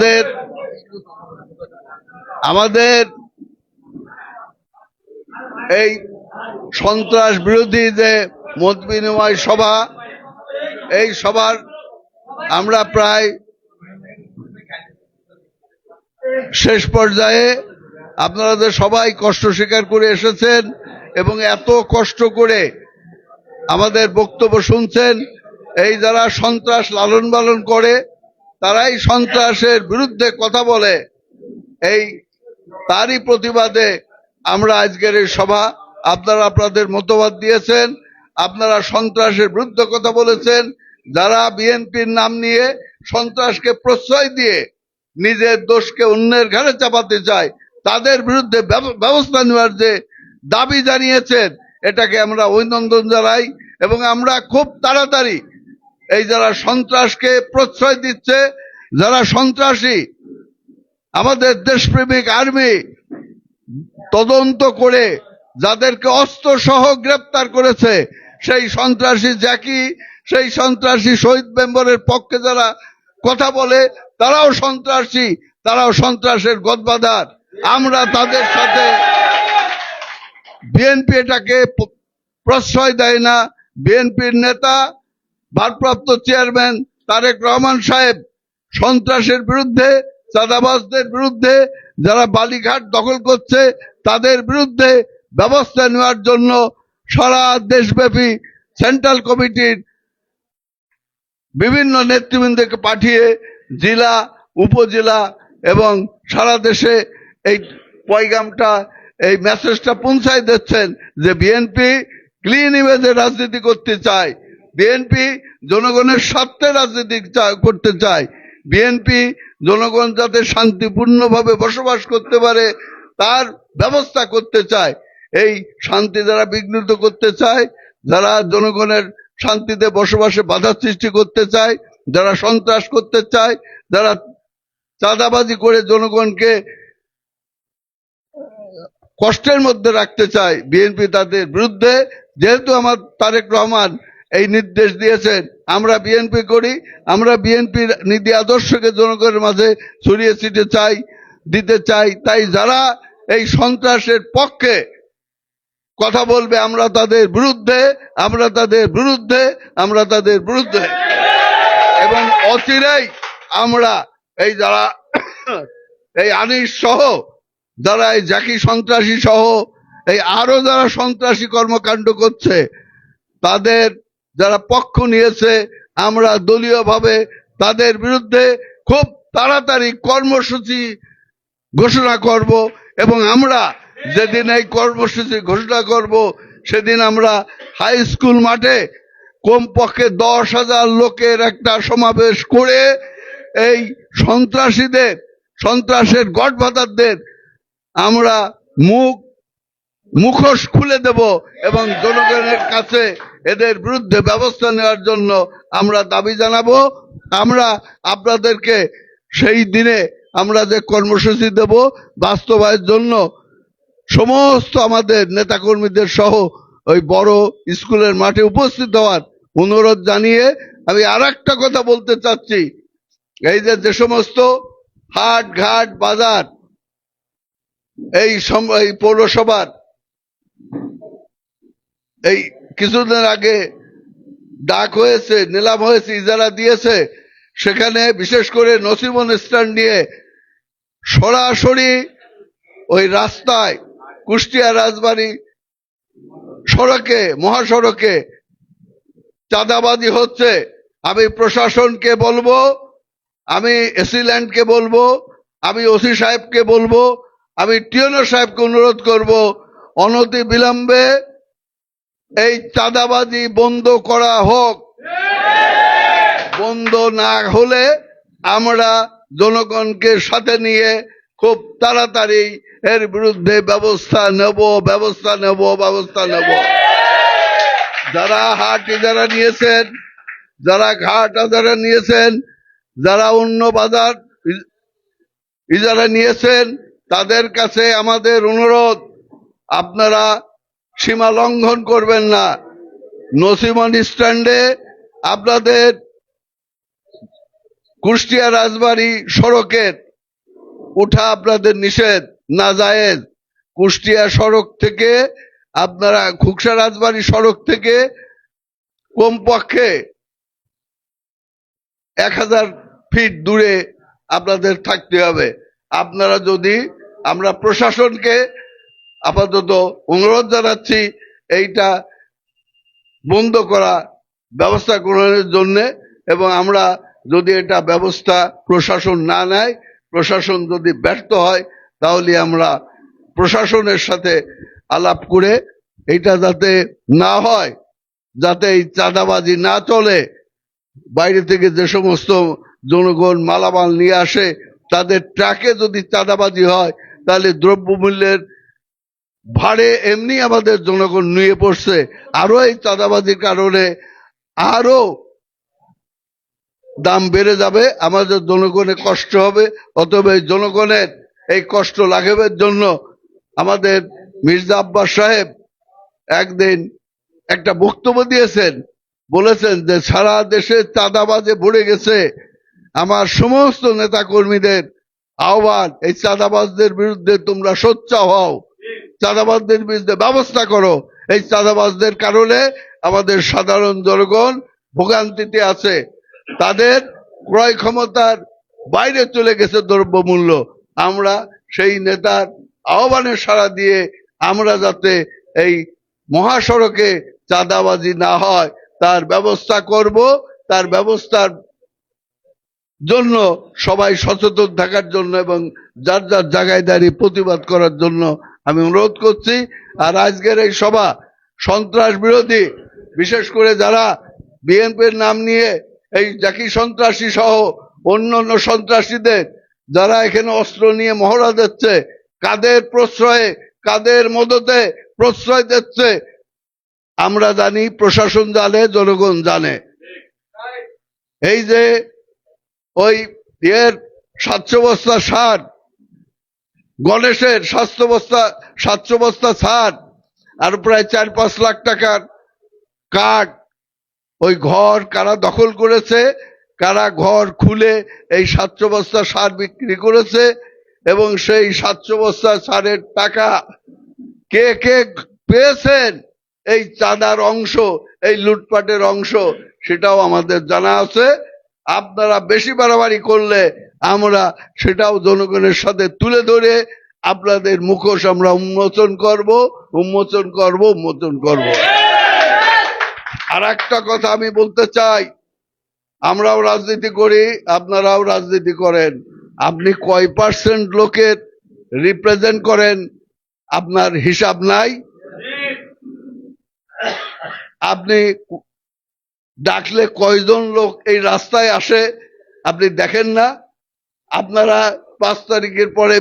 আমাদের আমাদের এই সন্ত্রাস বিরোধী যে মত বিনিময় সভা, এই সভার আমরা প্রায় শেষ পর্যায়ে আপনারা সবাই কষ্ট স্বীকার করে এসেছেন এবং এত কষ্ট করে আমাদের বক্তব্য শুনছেন, এই যারা সন্ত্রাস লালন পালন করে তারাই সন্ত্রাসের বিরুদ্ধে কথা বলে। এই তারই প্রতিবাদে আমরা আজকের এই সভা। আপনারা আপনাদের মতবাদ দিয়েছেন, আপনারা সন্ত্রাসের বিরুদ্ধে কথা বলেছেন। যারা বিএনপির নাম নিয়ে সন্ত্রাসকে প্রশ্রয় দিয়ে নিজের দোষকে অন্যের ঘাড়ে চাপাতে চায়, তাদের বিরুদ্ধে ব্যব- ব্যবস্থা নেওয়ার যে দাবি জানিয়েছেন, এটাকে আমরা অভিনন্দন জানাই এবং আমরা খুব তাড়াতাড়ি এই যারা সন্ত্রাসকে প্রশ্রয় দিচ্ছে, যারা সন্ত্রাসী, আমাদের দেশপ্রেমিক আর্মি তদন্ত করে যাদেরকে অস্ত্র সহ গ্রেপ্তার করেছে, সেই সন্ত্রাসী জ্যাকি, সেই সন্ত্রাসী শহীদ মেম্বরের পক্ষে যারা কথা বলে, তারাও সন্ত্রাসী, তারাও সন্ত্রাসের গদবাদার। আমরা তাদের সাথে বিএনপি এটাকে প্রশ্রয় দেয় না। বিএনপির নেতা ভারপ্রাপ্ত চেয়ারম্যান তারেক রহমান সাহেব সন্ত্রাসের বিরুদ্ধে, চাঁদাবাজদের বিরুদ্ধে, যারা বালিঘাট দখল করছে, তাদের বিরুদ্ধে ব্যবস্থা নেওয়ার জন্য সারা দেশব্যাপী সেন্ট্রাল কমিটির বিভিন্ন নেতৃবৃন্দকে পাঠিয়ে জেলা, উপজেলা এবং সারা দেশে এই পয়গামটা, এই মেসেজটা পৌঁছায় দিচ্ছেন যে বিএনপি ক্লিন ইমেজে রাজনীতি করতে চায়। বিএনপি জনগণের স্বার্থে রাজনীতি করতে চায়। বিএনপি জনগণ যাতে শান্তিপূর্ণভাবে বসবাস করতে পারে, তার ব্যবস্থা করতে চায়। এই শান্তি যারা বিঘ্নিত করতে চায়, যারা জনগণের শান্তিতে বসবাসে বাধা সৃষ্টি করতে চায়, যারা সন্ত্রাস করতে চায়, যারা চাঁদাবাজি করে জনগণকে কষ্টের মধ্যে রাখতে চায়, বিএনপি তাদের বিরুদ্ধে। যেহেতু আমার তারেক রহমান এই নির্দেশ দিয়েছেন। আমরা বিএনপি করি, আমরা বিএনপির নীতি আদর্শকে জনগণের মাঝে ছড়িয়ে ছিটে চাই, দিতে চাই। তাই যারা এই সন্ত্রাসের পক্ষে কথা বলবে, আমরা তাদের বিরুদ্ধে, আমরা তাদের বিরুদ্ধে, আমরা তাদের বিরুদ্ধে। এবং অচিরেই আমরা এই যারা, এই আনিস সহ, যারা এই জাকি সন্ত্রাসী সহ, এই আরও যারা সন্ত্রাসী কর্মকাণ্ড করছে, তাদের যারা পক্ষ নিয়েছে, আমরা দলীয়ভাবে তাদের বিরুদ্ধে খুব তাড়াতাড়ি কর্মসূচি ঘোষণা করব এবং আমরা যেদিন এই কর্মসূচি ঘোষণা করব, সেদিন আমরা হাই স্কুল মাঠে কমপক্ষে দশ হাজার লোকের একটা সমাবেশ করে এই সন্ত্রাসীদের, সন্ত্রাসের গডফাদারদের আমরা মুখ মুখোশ খুলে দেব এবং জনগণের কাছে এদের বিরুদ্ধে ব্যবস্থা নেওয়ার জন্য আমরা দাবি জানাব। আমরা আপনাদেরকে সেই দিনে আমরা যে কর্মসূচি দেব বাস্তবায়ের জন্য সমস্ত আমাদের নেতাকর্মীদের সহ ওই বড় স্কুলের মাঠে উপস্থিত হওয়ার অনুরোধ জানিয়ে আমি আর কথা বলতে চাচ্ছি। এই যে যে সমস্ত হাট ঘাট বাজার এই পৌরসভার এই কিছুদিন আগে ডাক হয়েছে, নিলাম হয়েছে, ইজারা দিয়েছে। সেখানে বিশেষ করে নসিমন স্ট্যান্ড নিয়ে সরাসরি ওই রাস্তায় কুষ্টিয়া রাজবাড়ি সড়কে, মহাসড়কে চাঁদাবাজি হচ্ছে। আমি প্রশাসনকে বলব, আমি এসিল্যান্ডকে বলব, আমি ওসি সাহেবকে বলব, আমি টিওনো সাহেবকে অনুরোধ করব, অনতি বিলম্বে এই চাঁদাবাজি বন্ধ করা হোক। বন্ধ না হলে আমরা জনগণকে সাথে নিয়ে খুব তাড়াতাড়ি এর বিরুদ্ধে ব্যবস্থা নেব ব্যবস্থা নেব ব্যবস্থা নেব। যারা হাট ইজারা নিয়েছেন, যারা ঘাট ইজারা নিয়েছেন, যারা অন্য বাজার ইজারা নিয়েছেন, তাদের কাছে আমাদের অনুরোধ, আপনারা সীমা লঙ্ঘন করবেন না। নসিমন স্ট্যান্ডে আপনাদের কুষ্টিয়া রাজবাড়ি সড়কের উঠা আপনাদের নিষেধ, না জায়েজ। কুষ্টিয়া সড়ক থেকে আপনারা, খুকসা রাজবাড়ি সড়ক থেকে কমপক্ষে এক হাজার ফিট দূরে আপনাদের থাকতে হবে। আপনারা যদি, আমরা প্রশাসনকে আপাতত অনুরোধ জানাচ্ছি এইটা বন্ধ করা ব্যবস্থা গ্রহণের জন্য এবং আমরা যদি এটা ব্যবস্থা প্রশাসন না নেয়, প্রশাসন যদি ব্যর্থ হয়, তাহলে আমরা প্রশাসনের সাথে আলাপ করে এটা যাতে না হয়, যাতে এই চাঁদাবাজি না চলে, বাইরে থেকে যে সমস্ত জনগণ মালামাল নিয়ে আসে, তাদের ট্রাকে যদি চাঁদাবাজি হয়, তাহলে দ্রব্যমূল্যের ভাড়ে এমনি আমাদের জনগণ নিয়ে পড়ছে। আরও এই চাঁদাবাজির কারণে আরও দাম বেড়ে যাবে। আমাদের জনগণের কষ্ট হবে। অতএব এই জনগণের এই কষ্ট লাঘবের জন্য আমাদের মির্জা আব্বাস সাহেব একদিন একটা বক্তব্য দিয়েছেন। বলেছেন যে, সারা দেশে চাঁদাবাজে ভরে গেছে। আমার সমস্ত নেতা কর্মীদের আহ্বান, এই চাঁদাবাজদের বিরুদ্ধে তোমরা সোচ্চার হও। চাঁদাবাজদের বিরুদ্ধে ব্যবস্থা করো। এই চাঁদাবাজদের কারণে আমাদের সাধারণ জনগণ ভোগান্তিতে আছে। তাদের ক্রয় ক্ষমতার বাইরে চলে গেছে দ্রব্যমূল্য। আমরা সেই নেতার আহ্বানে সাড়া দিয়ে আমরা যাতে এই মহাসড়কে চাঁদাবাজি না হয়, তার ব্যবস্থা করব। তার ব্যবস্থার জন্য, সবাই সচেতন থাকার জন্য এবং যার যার জায়গায় দাঁড়িয়ে প্রতিবাদ করার জন্য আমি অনুরোধ করছি, আর আজকের এই সভা সন্ত্রাস বিরোধী, বিশেষ করে যারা বিএনপির নাম নিয়ে এই জাকি সন্ত্রাসী সহ অন্য অন্য সন্ত্রাসীদের, যারা এখানে অস্ত্র নিয়ে মহড়া দিচ্ছে, কাদের প্রশ্রয়ে, কাদের মদতে প্রশ্রয় দিচ্ছে, আমরা জানি, প্রশাসন জানে, জনগণ জানে। এই যে ওই এর সাতশো বস্তা সার গণেশের স্বাস্থ্য বস্তা সাতশো বস্তা সার আর প্রায় চার, পাঁচ লাখ টাকার কাঠ ওই ঘর কারা দখল করেছে, কারা ঘর খুলে এই সাতশো বস্তা সার বিক্রি করেছে, এবং সেই সাতশো বস্তা সারের টাকা কে কে পেয়েছেন? এই চাঁদার অংশ, এই লুটপাটের অংশ, সেটাও আমাদের জানা আছে। আপনারা বেশি বাড়াবাড়ি করলে আমরা সেটাও জনগণের সাথে তুলে ধরে আপনাদের মুখোশ আমরা উন্মোচন করব উন্মোচন করব উন্মোচন করব। আর একটা কথা আমি বলতে চাই, আমরাও রাজনীতি করি, আপনারাও রাজনীতি করেন। আপনি কয় পার্সেন্ট লোকের রিপ্রেজেন্ট করেন, আপনার হিসাব নাই? আপনি ডাকলে কয়জন লোক এই রাস্তায় আসে, আপনি দেখেন না? আপনারা পাঁচ তারিখের পরে